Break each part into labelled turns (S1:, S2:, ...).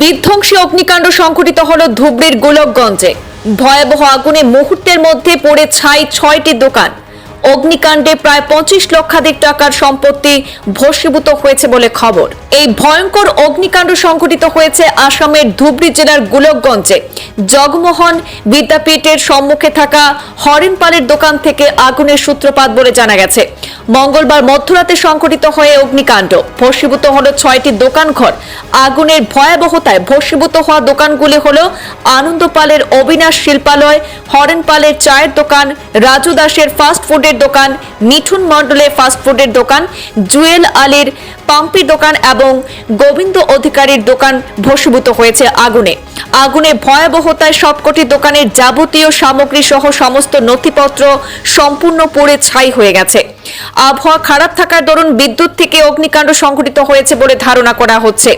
S1: বিধ্বংসী অগ্নিকাণ্ড সংঘটিত হল ধুবড়ির গোলকগঞ্জে। ভয়াবহ আগুনে মুহূর্তের মধ্যে পড়ে ছাই ছয়টি দোকান। অগ্নিকাণ্ডে প্রায় পঁচিশ লক্ষাধিক টাকার সম্পত্তি ভস্মীভূত হয়েছে বলে খবর। এই ভয়ঙ্কর অগ্নিকাণ্ড সংঘটিত হয়েছে আসামের ধুবড়ি জেলার গোলকগঞ্জে। জগমোহন বিদ্যাপীঠের সম্মুখে থাকা হরেনপালের দোকান থেকে আগুনের সূত্রপাত বলে জানা গেছে। মঙ্গলবার মধ্যরাতে সংঘটিত হয়ে অগ্নিকাণ্ড। ভস্মীভূত হলো ছয়টি দোকানঘর। আগুনের ভয়াবহতায় ভস্মীভূত হওয়া দোকানগুলি হলো আনন্দপালের অবিনাশ শিল্পালয় হরেনপালের চায়ের দোকান, রাজু দাসের ফাস্ট ফুডের দোকান, মিঠুন মণ্ডলের ফাস্ট ফুডের দোকান, জুয়েল আলীর পাম্পি দোকান এবং গোবিন্দ অধিকারীর দোকান ভস্মীভূত হয়েছে আগুনে। আগুনে ভয়াবহতায় সবকটি দোকানের যাবতীয় সামগ্রী সহ সমস্ত নথিপত্র সম্পূর্ণ পুড়ে ছাই হয়ে গেছে। আবহাওয়া খারাপ থাকার দরুন বিদ্যুৎ থেকে অগ্নিকাণ্ড সংঘটিত হয়েছে বলে ধারণা করা হচ্ছে।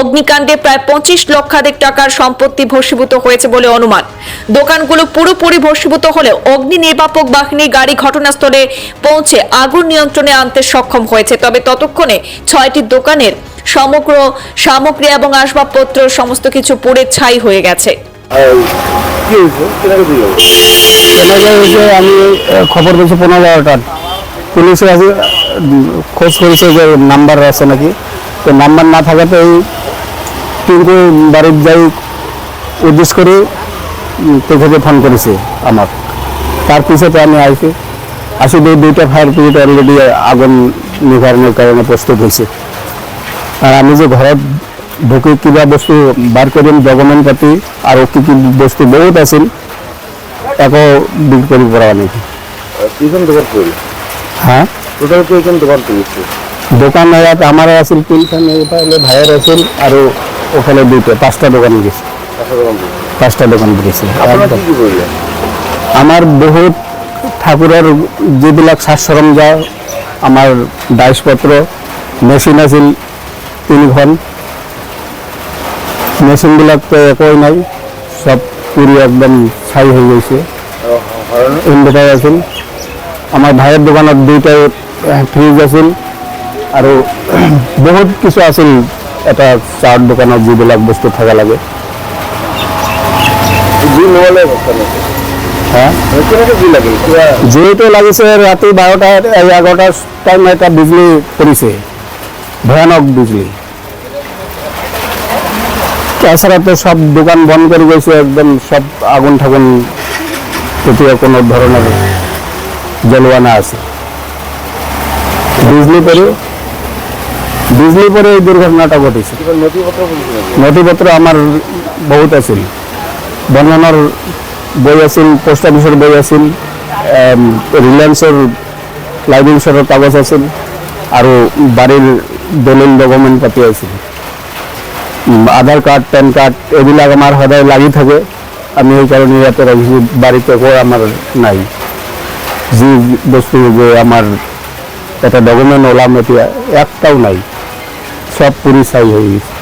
S1: অগ্নিকাণ্ডে প্রায় পঁচিশ লক্ষাধিক টাকার সম্পত্তি ভস্মীভূত হয়েছে বলে অনুমান। দোকানগুলো পুরোপুরি ভস্মীভূত হলেও অগ্নি নির্বাপক বাহিনীর গাড়ি ঘটনাস্থলে পৌঁছে আগুন নিয়ন্ত্রণে আনতে সক্ষম হয়েছে। তবে ততক্ষণে ছয়টি দোকানের সমগ্র সামগ্রী এবং আসবাবপত্র সমস্ত কিছু পুড়ে ছাই হয়ে গেছে।
S2: আমি খবর পেয়েছি পনেরো বারোটার পুলিশে আছে খোঁজ করেছে যে নাম্বার আছে নাকি। তো নাম্বার না থাকাতে এই কিন্তু বাড়ির যাই উদ্দেশ্য করে থেকে ফোন করেছে আমার তার পিছনে আমি আসি আসি দুই দুইটা ফায়ার ব্রিগেড অলরেডি আগুন নিবারণের কারণে প্রস্তুত হয়েছে। আর আমি যে ঘৰত ঢুকি কিবা বস্তু বার কৰিম ডকুমেণ্ট পাতি আৰু কি কি বস্তু বহুত আছিল একো বিল কৰিব পৰা নাই।
S3: কেইখন দোকান করবি
S2: হা?
S3: টোটাল কেইখন দোকান করেছে
S2: দোকান ইয়াত আমাৰ আছিল তিনিখন এইফালে ভাইৰ আছিল আৰু ওফালে দুইটা পাঁচটা দোকান গেছে
S3: পাঁচটা দোকান
S2: গেছে আমাৰ বহুত ঠাকুৰৰ যিবিলাক সাজ সৰঞ্জাম আমাৰ ডাইচপত্ৰ মেচিন আছিল তিনিখন। মেচিনবিলাকতো একোৱেই নাই, চব পুৰি একদম ছাই হৈ গৈছে। ইনভাৰ্টাৰ আছিল। আমাৰ ভাইৰ দোকানত দুইটা ফ্ৰিজ আছিল আৰু বহুত কিছু আছিল এটা চাহৰ দোকানত যিবিলাক বস্তু থকা লাগে।
S3: দুই মোবাইলে অবস্থা নাকি
S2: হা
S3: কেনেকে কি লাগে কিবা
S2: যিহেতু লাগিছে ৰাতি বাৰটা এঘাৰটাৰ টাইম এটা বিজুলী পৰিছে, ভয়ানক বিজুলী। তাছাড়াতো সব দোকান বন্ধ করে গেছে, একদম সব আগুন ঠাগুন তেতিয়া কোনো ধরনের জ্বলোয়া না আছে বিজলি পরে বিজলি পরে এই দুর্ঘটনাটা
S3: নাকি
S2: নথিপত্র আমার বহুত আছিল। বন্ধনৰ বই আছিল পোষ্ট অফিচৰ বই আছিল লাইফ ইন্সুৰেন্সৰ কাগজ আছিল আৰু বাৰীৰ দলিল ডকুমেণ্ট পাতি আছিল। উম, আধাৰ কাৰ্ড পেন কাৰ্ড এইবিলাক আমাৰ সদায় লাগি থাকে। আমি সেইকাৰণে ইয়াতে ৰাখিছোঁ বাৰীত একো আমাৰ নাই। যি বস্তু যে আমাৰ এটা ডকুমেণ্ট ওলাম এতিয়া একটাও নাই। সব পুরি ছাই হয়ে গেছে।